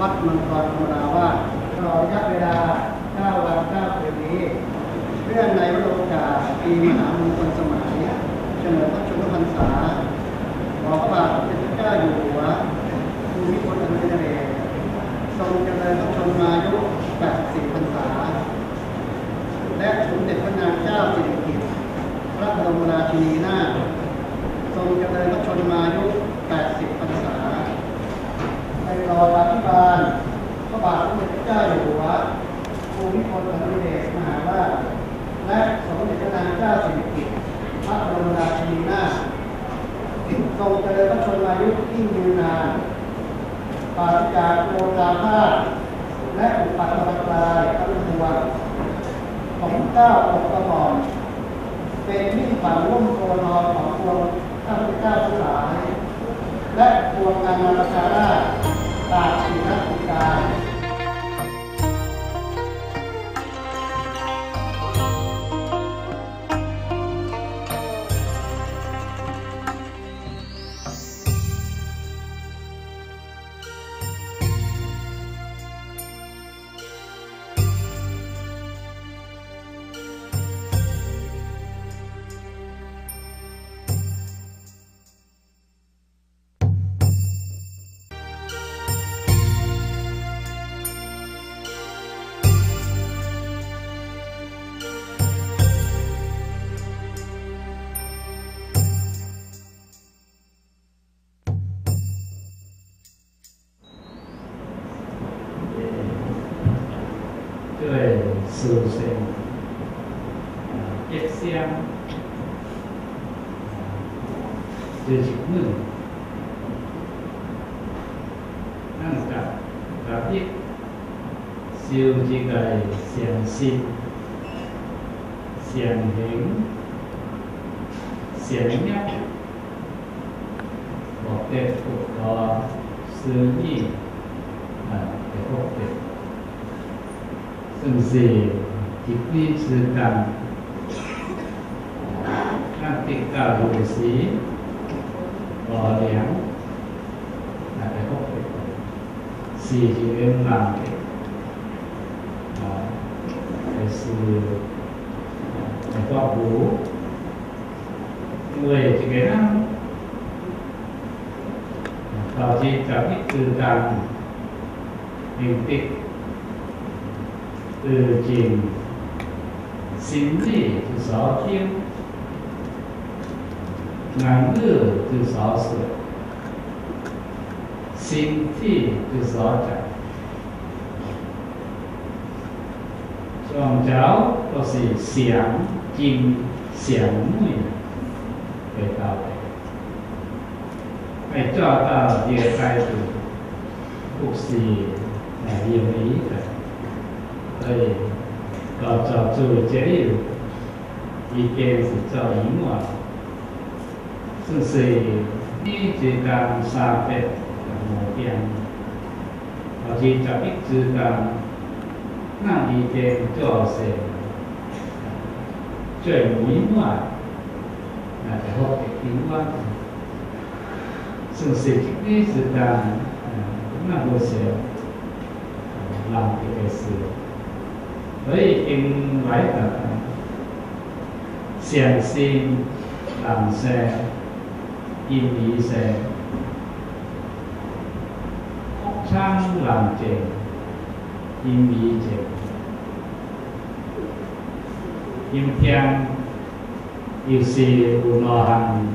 วัดมังกรธรรมาวาสตลอดระยะเวลา 9 วัน9คืนนี้เรื่องในวโรกาสปีมหามงคลสมัยเฉลิมพระชนมพรรษาขอพระบาทสมเด็จพระเจ้าอยู่หัวภูมิพลอดุลยเดชทรงเจริญพระชนมายุ 84 พรรษา และสมเด็จพระนางเจ้าสิริกิติ์พระบรมราชินีนาถทรงเจริญพระชนมายุ 80 พรรษา ในรอรัฐบาลพระบาทสมเด็จพระเจ้าอยู่หัวภูมิพลอดุลยเดชมหาราช และสมเด็จพระนางเจ้าสิริกิติ์พระบรมราชินีนาถท รงเจริญพระชนมายุยิ่งยืนนานปราศจากโลกาพาและอุปัตตรกายทั้งมวลของเจ้าองค์กรเป็นมิ่งฝังร่มโคนอนของพวงข้าพเจ้าทั้งหลาย และพวงงานนาราชาราชตากีนนักการ 对事情一相就是你，咱甲甲一修一个善心、善行、善念，或者佛陀、寺院。甚至一辈之间，咱得到如是无量，那个福德，是一个人的，啊，就是国父，因为一个人，导致十一之间，明的。 từ trình xính lì từ sáu thiên ngắn lửa từ sáu sự xính thị từ sáu trạng còn cháu có gì xiảng chim xiảng mùi để tạo đấy hãy cho tạo địa khai từ cuộc gì là điều ý thật. 所以要做做节日，一件是做以外，甚至你之间三百目标，或者十一之间，那一件做是最美满，那就好的平安。甚至你之间，那不是浪费的事。với in lái tập xiềng xin làm xe, in lý xe. Trang làm chè, in lý chè. In tiang in si u no han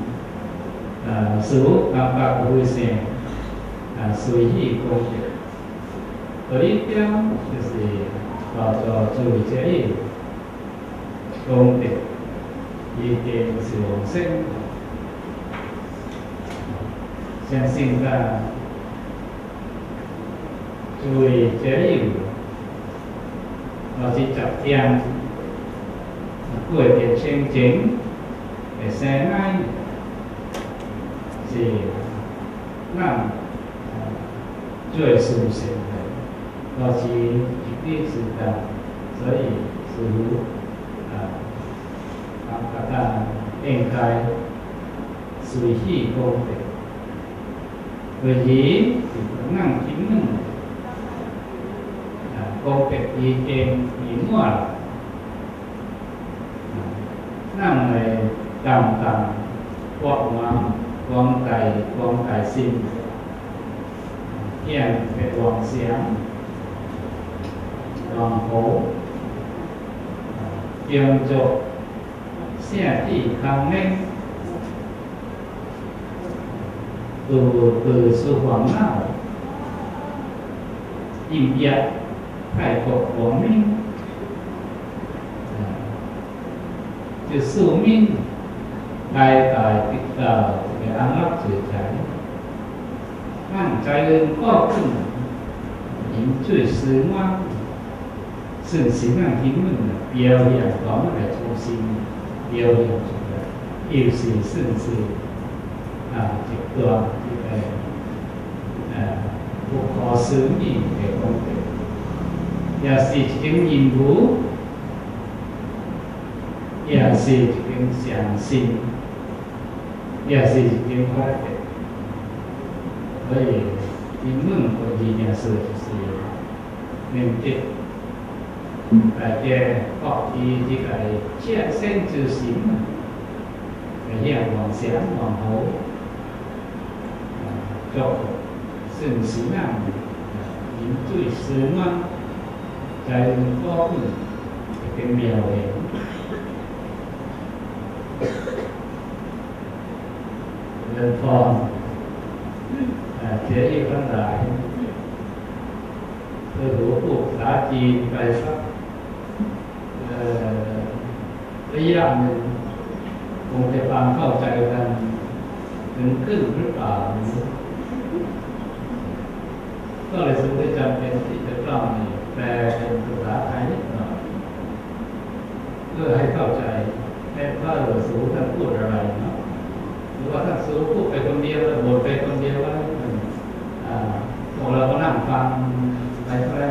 sử các bác vui xe sử công việc tới tiang 먼저 조이제이 동대 이게 무슨 생 생생가 조이제이 어디 잡디안 của tiền sinh chính để xe ngay gì làm chơi sùng sỉnh đó chỉ 爱是让最舒适的，我是。弟子的，所以似乎啊，把它应该随喜功德， người dĩ thì cũng năng chính mình à, cô kịch gì trên những mua là năng này tầm tầm quạng ngoan quang tài quang tài sinh hiện về quang 广佛、江州、下地康内，từ từ sư Hoàng Lão Yên Dạ Hải Phật Quảng Minh. Chữ sư Minh Đại tại tịch tờ để ăn lắp chữ cháy Hàng trái lên có cùng những chữ sứ ngoan. 是形象评论的表演我们的初心，表演出来，有些甚至啊，这个这个呃不可思议的功德，也是一种任务，也是一种相信，也是一种发展，所以评论的力量是是能对。呃的各地这个见善之行啊，呃要往前往后啊做善行啊，您对什么在方面这个妙的，人方呃这一方来，这如不杂技白发。 ระยะหนึ่งคงจะฟังเข้าใจกัน ถึงครึ่งหรือเปล่าก็เลยสมควรจำเป็นที่จะต้องแปลเป็นภาษาไทยนิดหน่อยเพื่อให้เข้าใจแม้ว่าหลวงสูท่านพูดอะไรเนาะหรือว่าท่านสูพูดไปคนเดียวแล้วบทไปคนเดียวว่าพวกเราก็นั่งฟังไปก็ได้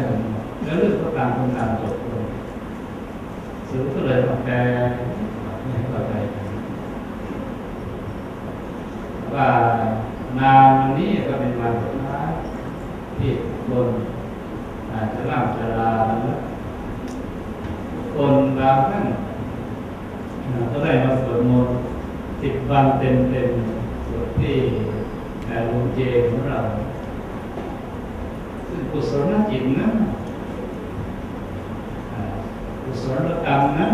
แล้วเรื่องก็ตามคนตามจบ ลงสูก็เลยมาแปลให้เข้าใจว่านานวันนี้ก็เป็นวันสุดท้ายที่คนอาจจะร่างจะลาแล้วคนบางท่านก็ได้มาสวดมนต์สิบวันเต็มเต็มสวดที่โรงเจของเราซึ่งกุศลจิตนั้น กุศลกรรมนั้น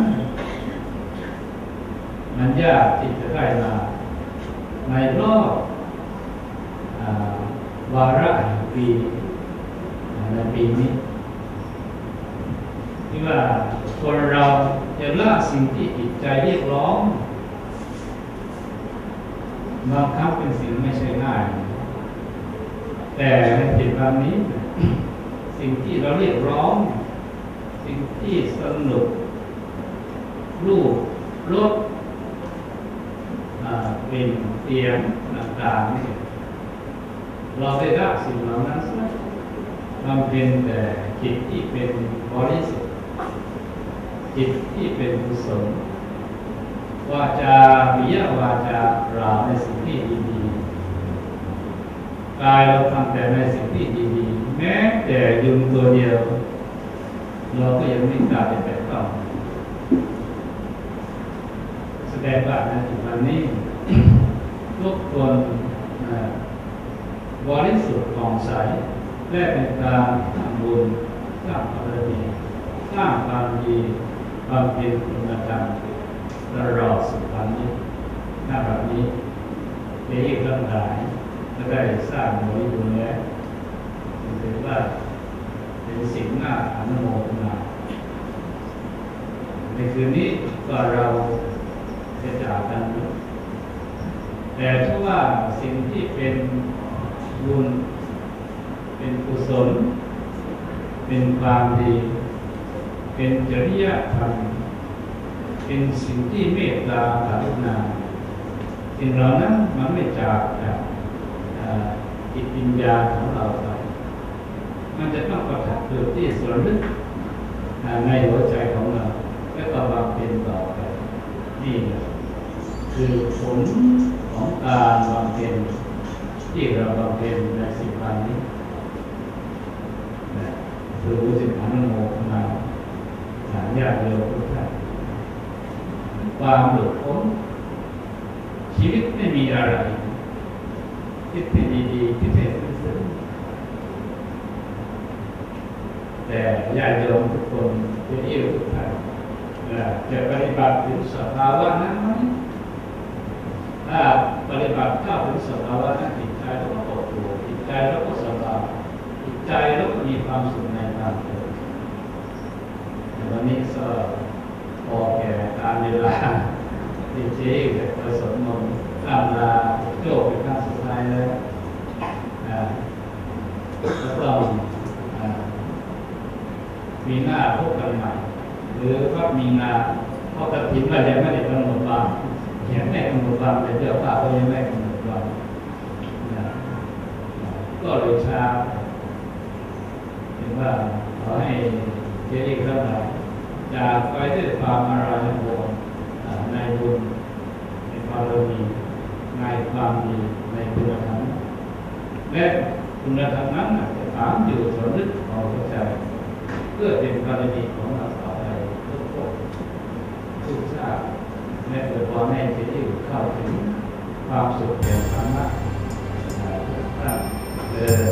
มันยากที่จะได้มา ในรอบวาระแห่งปีในปีนี้ที่ว่าคนเราจะละสิ่งที่จิตใจเรียกร้องบางครั้งเป็นสิ่งไม่ใช่ง่าย แต่ในจิตวันนี้ สิ่งที่เราเรียกร้อง สิ่งที่สนุกรูปรสเป็นเตียงต่างๆเราได้รับสิ่งเหล่านั้นซะมันเป็นแต่จิตที่เป็นบริสุทธิ์จิตที่เป็นกุศลวาจาวิยวาจาเราในสิ่งที่ดีๆกายเราทำแต่ในสิ่งที่ดีๆแม้แต่ยุงตัวเดียว เราก็ยังไม่กล้าจะแตะต้องแสดงว่าในจุดนี้ทุกคนบริสุทธิ์ของใสและเป็นการทำบุญสร้างบารมีสร้างความดีความเป็นคุณธรรมตลอดสุดท้านี้หน้าแบบนี้เรียกทั้งหลายและได้สร้างบริบูรณ์แล้วถือว่า เป็นสิ่งน่าอนุโมทนาในคืนนี้ก็เราจะจากกัน แต่ถ้าว่าสิ่งที่เป็นบุญ เป็นกุศล เป็นความดี เป็นจริยธรรม เป็นสิ่งที่เมตตากรุณาสิ่งเหล่านั้นมันไม่จากจากจิตวิญญาณของเราไป มันจะต้องประทับเกิดที่ส่วนลึกในหัวใจของเรา และก็บำเพ็ญต่อไปนี่คือผลของการบำเพ็ญที่เราบำเพ็ญในสิบวันนี้นะรู้สิบอนุโมทนาสามญาติโยมทุกท่านความหลุดพ้นชีวิตไม่มีอะไรคิดให้ดีๆคิดให้ซื่อๆแต่ ญาติโยมทุกคนจะอิ่วทุกท่านนะจะปฏิบัติถึงสภาวะนั้นไหมถ้าปฏิบัติเข้าถึงสภาวะนั้นจิตใจเราก็อบอุ่นจิตใจเราก็สบายจิตใจเราก็มีความสุขในความเกิดวันนี้ก็พอแก่การเวลาจริงๆประสมมนต์ตามลาโจบเป็นครั้งสุดท้ายแล้วอ่าก็ต้องอ่ามีห น้าพบกันใหม่หรือว่ามีนาเพราะกระถิ่นเรายังไม่ได้กำหนดวันเขียนไม่กำหนดวันแต่เดี๋ยวป่าก็ยังไม่กำหนดวันนะก็เลยช้าเห็นว่าขอให้เจริญทั้งหลายจากไปด้วยความอารัยโภอ่าในบุญในความดีในความดีในคุณธรรมและคุณธรรมนั้นจะถามอยู่สนึกของหัวใจ เพื่อเป็นกรณีของเราต่อไปทุกคนทุกชาติและเกิดความแน่จะได้เข้าถึงความสุขแห่งธรรมะอ่าทุกท่านเออ